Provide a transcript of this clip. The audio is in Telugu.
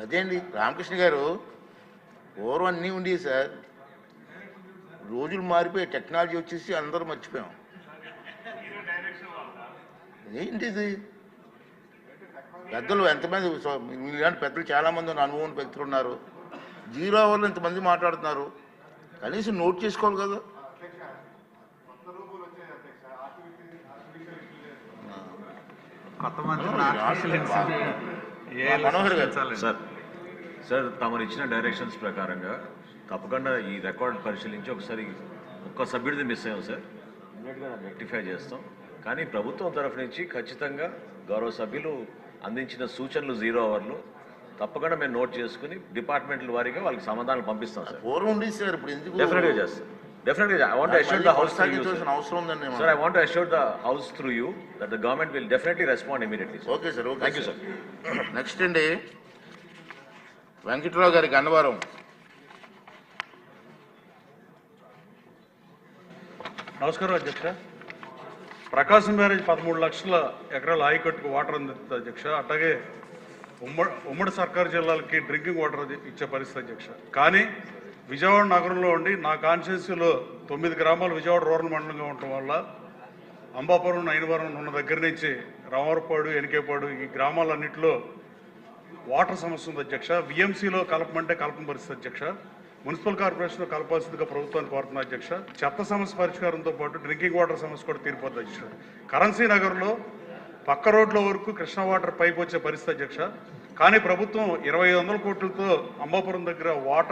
అదేండి రామకృష్ణ గారు పూర్వం అన్నీ ఉండేవి సార్ రోజులు మారిపోయి టెక్నాలజీ వచ్చేసి అందరూ మర్చిపోయాం ఏంటి ఇది పెద్దలు ఎంతమంది ఇలాంటి పెద్దలు చాలామంది ఉన్న అనుభవం వ్యక్తులు ఉన్నారు జీరో వాళ్ళు ఇంతమంది మాట్లాడుతున్నారు కనీసం నోట్ చేసుకోవాలి కదా మనోహర్ గారు సార్ సార్ తమరు ఇచ్చిన డైరెక్షన్స్ ప్రకారంగా తప్పకుండా ఈ రికార్డ్ పరిశీలించి ఒకసారి ఒక్క సభ్యుడిది మిస్ అయ్యాం సార్. ఇమ్మీడియట్గా రెక్టిఫై చేస్తాం. కానీ ప్రభుత్వం తరఫు నుంచి ఖచ్చితంగా గౌరవ సభ్యులు అందించిన సూచనలు జీరో అవర్లు. తప్పకుండా మేము నోట్ చేసుకుని డిపార్ట్మెంట్ల వారీగా వాళ్ళకి సమాధానాలు పంపిస్తాం సార్. పూర్వం సార్ ఇప్పుడు ఎందుకు డెఫినెట్గా చేస్తాం. డెఫినెట్గా I want assure the house అవసరం ఉందండి the government will definitely respond immediately. sir. Okay sir okay Thank you, sir. Next అండి. వెంకట్రావు గారికి అన్నవరం. నమస్కారం అధ్యక్ష. ప్రకాశం బ్యారేజ్ పదమూడు లక్షల ఎకరాల ఆయకట్టుకు వాటర్ అందుతుంది అధ్యక్ష. అట్లాగే ఉమ్మడి ఉమ్మడి సర్కారు జిల్లాలకి డ్రింకింగ్ వాటర్ ఇచ్చే పరిస్థితి అధ్యక్ష. కానీ విజయవాడ నగరంలో ఉండి నా కాన్స్టిట్యూన్సీలో తొమ్మిది గ్రామాలు విజయవాడ రూరల్ మండలంగా ఉండటం వల్ల అంబాపురం నైనవరం ఉన్న దగ్గర నుంచి రామవరపాడు ఎనికేపాడు ఈ గ్రామాలన్నింటిలో వాటర్ సమస్య ఉంది అధ్యక్ష. విఎంసీలో కలపమంటే కలపని పరిస్థితి అధ్యక్ష. మున్సిపల్ కార్పొరేషన్లో కలపాల్సిందిగా ప్రభుత్వాన్ని కోరుతున్నా అధ్యక్ష. చెత్త సమస్య పరిష్కారంతో పాటు డ్రింకింగ్ వాటర్ సమస్య కూడా తీరిపోద్ది అధ్యక్ష. కరెన్సీ నగర్లో పక్క రోడ్ల వరకు కృష్ణా వాటర్ పైపు వచ్చే పరిస్థితి అధ్యక్ష. కానీ ప్రభుత్వం ఇరవై వందల కోట్లతో అంబాపురం దగ్గర వాటర్